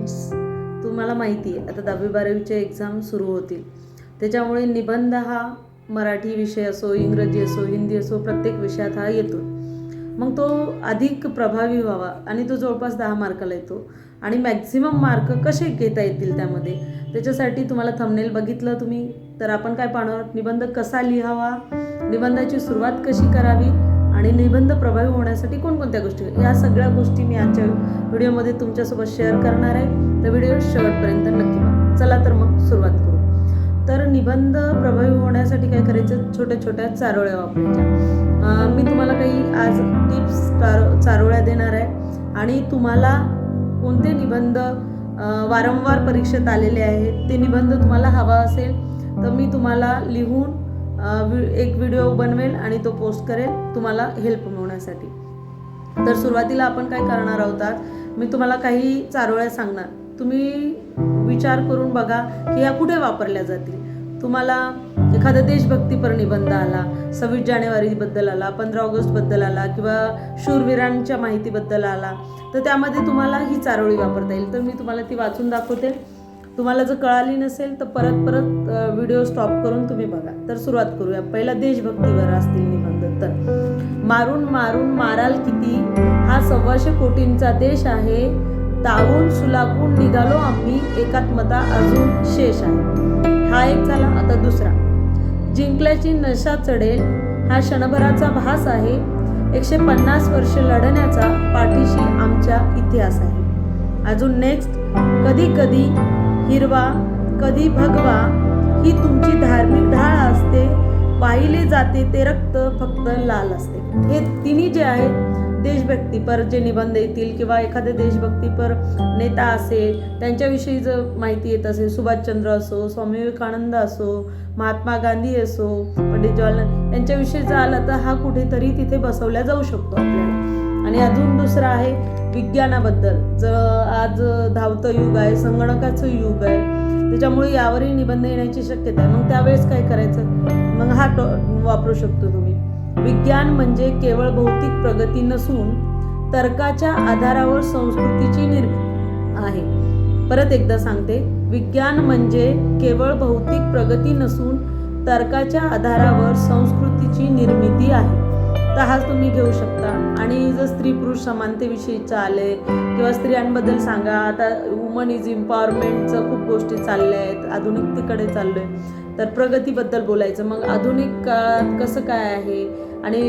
Friends तुम्हाला माहिती आहे आता दहावी बारावीचे एक्झाम सुरू होतील. त्याच्यामुळे निबंध हा मराठी विषय असो इंग्रजी असो हिंदी असो प्रत्येक विषयात हा येतो. मग तो अधिक प्रभावी व्हावा आणि तो जवळपास दहा मार्काला येतो. आणि मॅक्झिमम मार्क कसे घेता येतील त्यामध्ये? त्याच्यासाठी तुम्हाला थंबनेल बघितलं तुम्ही. तर आपण काय पाहणार? निबंध कसा लिहावा? निबंधाची सुरुवात कशी करावी? आणि निबंध प्रभावी होण्यासाठी कोणकोणत्या गोष्टी या सगळ्या गोष्टी मी आजच्या व्हिडिओमध्ये तुमच्यासोबत शेअर करणार आहे. तर व्हिडिओ शेवटपर्यंत नक्की चला तर मग सुरुवात करू. तर निबंध प्रभावी होण्यासाठी काय करायचं? छोट्या छोट्या चारोळ्या वापरायच्या. मी तुम्हाला काही आज टिप्स चारो चारोळ्या देणार आहे. आणि तुम्हाला कोणते निबंध वारंवार परीक्षेत आलेले आहेत ते निबंध तुम्हाला हवा असेल तर मी तुम्हाला लिहून एक व्हिडिओ बनवेल आणि तो पोस्ट करेल तुम्हाला हेल्प मिळवण्यासाठी. तर सुरुवातीला आपण काय करणार आहोत आज? मी तुम्हाला काही चारोळ्या सांगणार. तुम्ही विचार करून बघा की या कुठे वापरल्या जातील. तुम्हाला एखादा देशभक्तीपर निबंध आला सव्वीस जानेवारीबद्दल आला पंधरा ऑगस्टबद्दल आला किंवा शूरवीरांच्या माहितीबद्दल आला तर त्यामध्ये तुम्हाला ही चारोळी वापरता येईल. तर मी तुम्हाला ती वाचून दाखवते. तुम्हाला जर कळाली नसेल तर परत परत व्हिडिओ स्टॉप करून तुम्ही बघा. तर सुरुवात करूया. पहिला देशभक्तीवर असतील निबंध. तर मारून मारून माराल किती? हा सव्वाशे कोटींचा देश आहे. तावून सुलाखून निघालो आम्ही. एकात्मता अजून शेष आहे. हा एक झाला. आता दुसरा. जिंकल्याची नशा चढेल. हा क्षणभराचा भास आहे. एकशे पन्नास वर्ष लढण्याचा पाठीशी आमच्या इतिहास आहे. अजून नेक्स्ट कधी कधी हिरवा कधी भगवा ही तुमची धार्मिक ढाळ असते. वाहिले जाते ते रक्त फक्त लाल असते. हे तिन्ही जे आहेत देशभक्तीपर जे निबंध येतील किंवा एखादे देशभक्तीपर नेता असेल त्यांच्याविषयी जर माहिती येत असेल सुभाषचंद्र असो स्वामी विवेकानंद असो महात्मा गांधी असो पंडित जवाहरलाल यांच्याविषयी जर आला तर हा कुठेतरी तिथे बसवला जाऊ शकतो आपल्याला. आणि अजून दुसरं आहे विज्ञानाबद्दल. ज आज धावतं युग आहे संगणकाचं युग आहे त्याच्यामुळे यावरही निबंध येण्याची शक्यता आहे. मग त्यावेळेस काय करायचं? मग हा टॉ वापरू शकतो तुम्ही. विज्ञान म्हणजे केवळ भौतिक प्रगती नसून तर्काच्या आधारावर संस्कृतीची निर्मिती आहे. परत एकदा सांगते. विज्ञान म्हणजे केवळ भौतिक प्रगती नसून तर्काच्या आधारावर संस्कृतीची निर्मिती आहे. तर हा तुम्ही घेऊ शकता. आणि जर स्त्री पुरुष समानतेविषयीचं आले किंवा स्त्रियांबद्दल सांगा आता वुमन इज इम्पॉवरमेंटचं खूप गोष्टी चालल्या आहेत आधुनिकतेकडे चाललो आहे तर प्रगतीबद्दल बोलायचं. मग आधुनिक काळात कसं काय आहे? आणि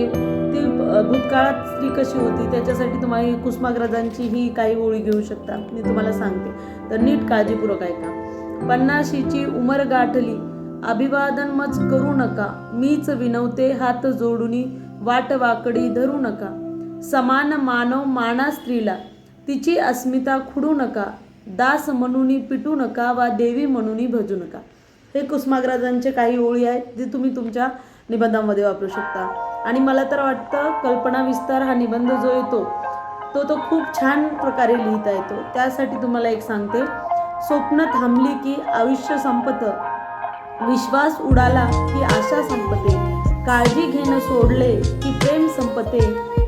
ती भूतकाळात स्त्री कशी होती? त्याच्यासाठी तुम्हाला कुसुमाग्रजांची ही काही ओळी घेऊ शकता. मी तुम्हाला सांगते. तर नीट काळजीपूर्वक ऐका. पन्नाशीची उमर गाठली अभिवादन मच करू नका. मीच विनवते हात जोडूनी वाट वाकडी धरू नका. समान मानव माना स्त्रीला तिची अस्मिता खुडू नका. दास म्हणून पिटू नका वा देवी म्हणून भजू नका. हे कुसुमाग्रजांचे काही ओळी आहेत जे तुम्ही तुमच्या निबंधामध्ये वापरू शकता. आणि मला तर वाटतं कल्पना विस्तार हा निबंध जो येतो तो तो खूप छान प्रकारे लिहिता येतो. त्यासाठी तुम्हाला एक सांगते. स्वप्न थांबली की आयुष्य संपत. विश्वास उडाला की आशा संपते. काळजी घेणं सोडले की प्रेम संपते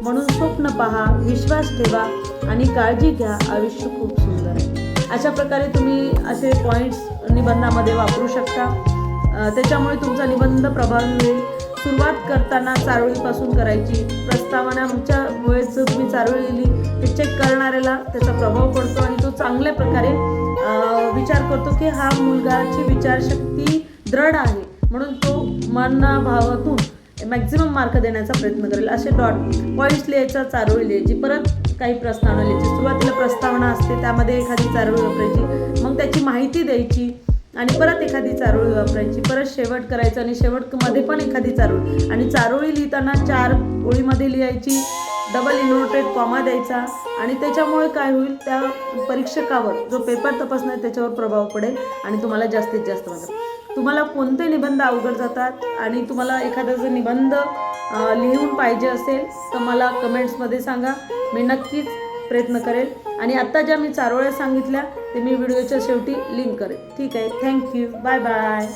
म्हणून स्वप्न पहा विश्वास ठेवा आणि काळजी घ्या आयुष्य खूप सुंदर आहे. अशा प्रकारे तुम्ही असे पॉईंट्स निबंधामध्ये वापरू शकता. त्याच्यामुळे तुमचा निबंध प्रभावी होईल सुरुवात करताना चारोळीपासून करायची. प्रस्तावनाच्या वेळेस जर तुम्ही चारोळी लिहिली ते चेक करणाऱ्याला त्याचा प्रभाव पडतो आणि तो चांगल्या प्रकारे विचार करतो की हा मुलगाची विचारशक्ती दृढ आहे. म्हणून तो मनाभावातून मॅक्झिमम मार्क देण्याचा प्रयत्न करेल. असे डॉट पॉईंट्स लिहायचा चारोळी लिहायची. परत काही प्रस्तावना लिहायची. सुरुवातीला प्रस्तावना असते त्यामध्ये एखादी चारोळी वापरायची. मग त्याची माहिती द्यायची आणि परत एखादी चारोळी वापरायची. परत शेवट करायचं आणि शेवटमध्ये पण एखादी चारोळी. आणि चारोळी लिहिताना चार ओळीमध्ये लिहायची. डबल इनोटेड कॉमा द्यायचा. आणि त्याच्यामुळे काय होईल? त्या परीक्षकावर जो पेपर तपासणार त्याच्यावर प्रभाव पडेल आणि तुम्हाला जास्तीत जास्त वाटेल तुम्हाला कोणते निबंध अवघड जातात आणि तुम्हाला एखादा जर निबंध लिहून पाहिजे असेल तर मला कमेंट्समध्ये सांगा. मी नक्कीच प्रयत्न करेल. आणि आत्ता ज्या मी चारोळ्या सांगितल्या ते मी व्हिडिओच्या शेवटी लिंक करेल. ठीक आहे. Thank you. Bye bye.